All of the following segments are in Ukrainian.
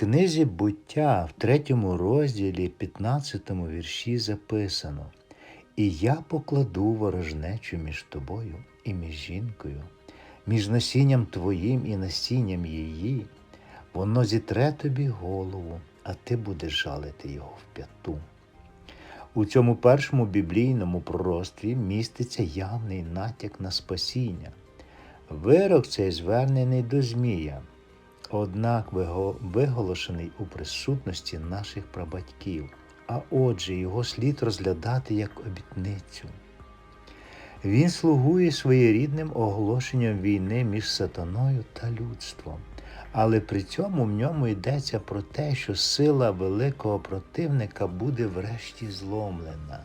книзі буття в третьому розділі 15 вірші записано І я покладу ворожнечу між тобою і між жінкою, між насінням твоїм і насінням її, воно зітре тобі голову, а ти будеш жалити його в п'яту. У цьому першому біблійному пророцтві міститься явний натяк на спасіння. Вирок цей звернений до Змія, однак виголошений у присутності наших прабатьків, а отже, його слід розглядати як обітницю. Він слугує своєрідним оголошенням війни між сатаною та людством, але при цьому в ньому йдеться про те, що сила великого противника буде врешті зломлена.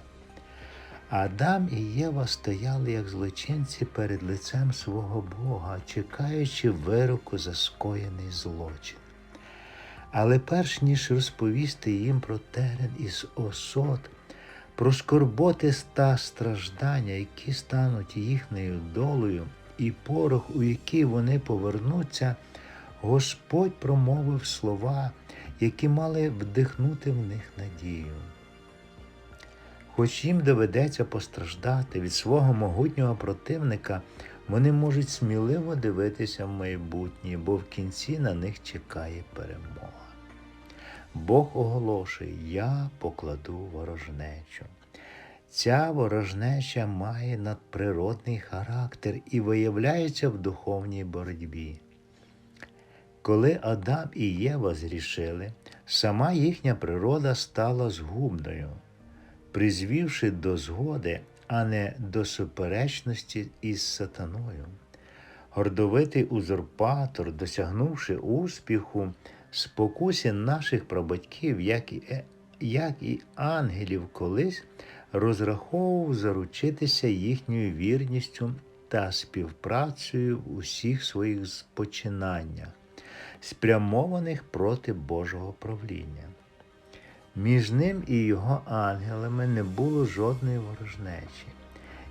Адам і Єва стояли як злочинці перед лицем свого Бога, чекаючи вироку за скоєний злочин. Але перш ніж розповісти їм про терен із осот, про скорботи та страждання, які стануть їхньою долею, і порох, у який вони повернуться, Господь промовив слова, які мали вдихнути в них надію. Хоч їм доведеться постраждати від свого могутнього противника, вони можуть сміливо дивитися в майбутнє, бо в кінці на них чекає перемога. Бог оголошує: Я покладу ворожнечу. Ця ворожнеча має надприродний характер і виявляється в духовній боротьбі. Коли Адам і Єва зрішили, сама їхня природа стала згубною, призвівши до згоди, а не до суперечності із сатаною. Гордовитий узурпатор, досягнувши успіху, спокусі наших прабатьків, як і, е- як і ангелів колись, розраховував заручитися їхньою вірністю та співпрацею в усіх своїх починаннях, спрямованих проти Божого правління. Між ним і його ангелами не було жодної ворожнечі.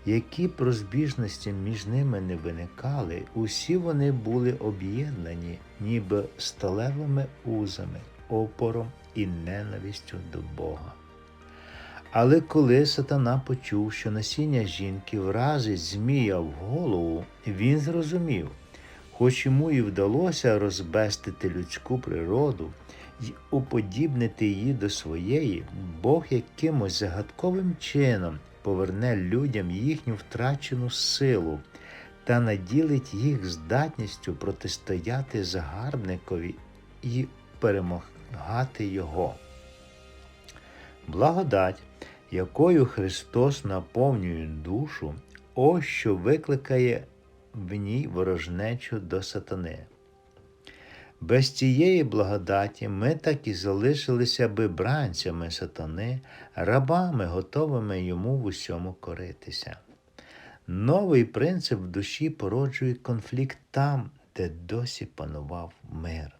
Які б розбіжності між ними не виникали, усі вони були об'єднані, ніби сталевими узами, опором і ненавистю до Бога. Але коли сатана почув, що насіння жінки вразить Змія в голову, він зрозумів, хоч йому і вдалося розбестити людську природу й уподібнити її до своєї, Бог якимось загадковим чином поверне людям їхню втрачену силу та наділить їх здатністю протистояти загарбникові і перемагати його. Благодать, якою Христос наповнює душу, ось що викликає в ній ворожнечу до сатани. Без цієї благодаті ми так і залишилися би бранцями сатани, рабами, готовими йому в усьому коритися. Новий принцип в душі породжує конфлікт там, де досі панував мир.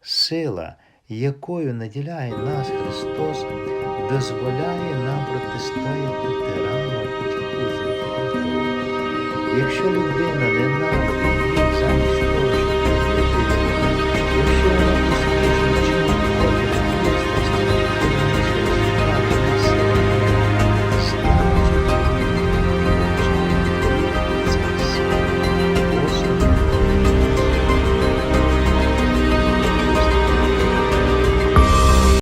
Сила, якою наділяє нас Христос, дозволяє нам протистояти тирану узурпатору. Якщо людина ненавидить їх замість того,